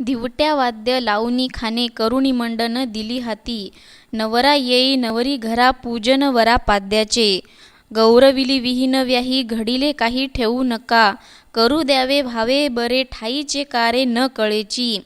दिवट्या वाद्य लावणी खाणे करुणी मंडन दिली हाती. नवरा येई नवरी घरा पूजन वरा पाद्याचे. गौरविली विहीन व्याही घडिले काही ठेवू नका. करू द्यावे भावे बरे ठाईचे कारे न कळेची.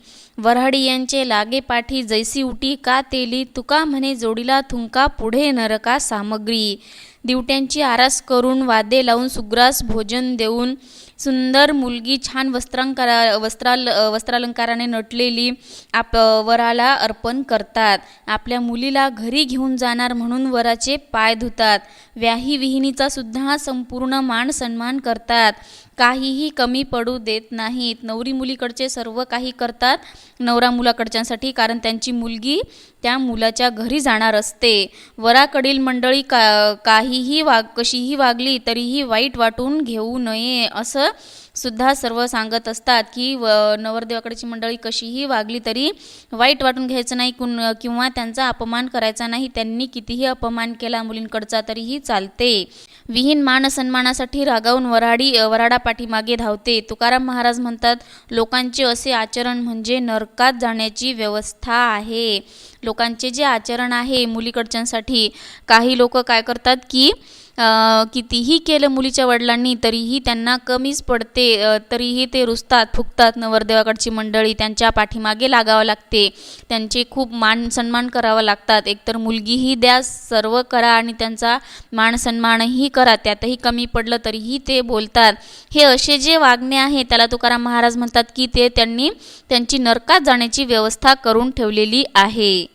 वऱ्हाडी यांचे लागे पाठी जैसी उटी का तेली? तुका म्हणे जोडीला थुंका पुढे नरका सामग्री. दिवट्यांची आरास करून वादे लावून सुग्रास भोजन देऊन सुंदर मुलगी छान वस्त्रांकारा वस्त्राल वस्त्रालंकाराने नटलेली आप वराला अर्पण करतात. आपल्या मुलीला घरी घेऊन जाणार म्हणून वराचे पाय धुतात. व्याही विहिणीचा सुद्धा संपूर्ण मान सन्मान करतात. काहीही कमी पडू देत नाहीत. नवरी मुलीकडचे सर्व काही करतात. नवरा मुलाकडच्यांसाठी कारण त्यांची मुलगी त्या मुलाच्या घरी जाणार असते. वराकडील मंडळी का काहीही वाग कशीही वागली तरीही वाईट वाटून घेऊ नये असं सुद्धा सर्व सांगत असतात की व नवरदेवाकडची मंडळी कशीही वागली तरी वाईट वाटून घ्यायचं नाही कुण किंवा त्यांचा अपमान करायचा नाही त्यांनी कितीही अपमान केला मुलींकडचा तरीही चालते. विहीन मान सन्मानासाठी रागावून वराडी वराडा पाठीमागे धावते. तुकाराम महाराज म्हणतात लोकांचे असे आचरण म्हणजे नरकात जाण्याची व्यवस्था आहे. लोकांचे जे आचरण आहे मुलीकडच्यांसाठी काही लोक काय करतात की कितीही केलं मुलीच्या वडिलांनी तरीही त्यांना कमीच पडते तरीही ते रुसतात फुकतात. नवरदेवाकडची मंडळी त्यांच्या पाठीमागे लागावं लागते. त्यांचे खूप मान सन्मान करावं लागतात. एकतर मुलगीही द्या सर्व करा आणि त्यांचा मान सन्मानही करा. त्यातही कमी पडलं तरीही ते बोलतात. हे असे जे वागणे आहे त्याला तुकाराम महाराज म्हणतात की ते त्यांनी त्यांची नरकात जाण्याची व्यवस्था करून ठेवलेली आहे.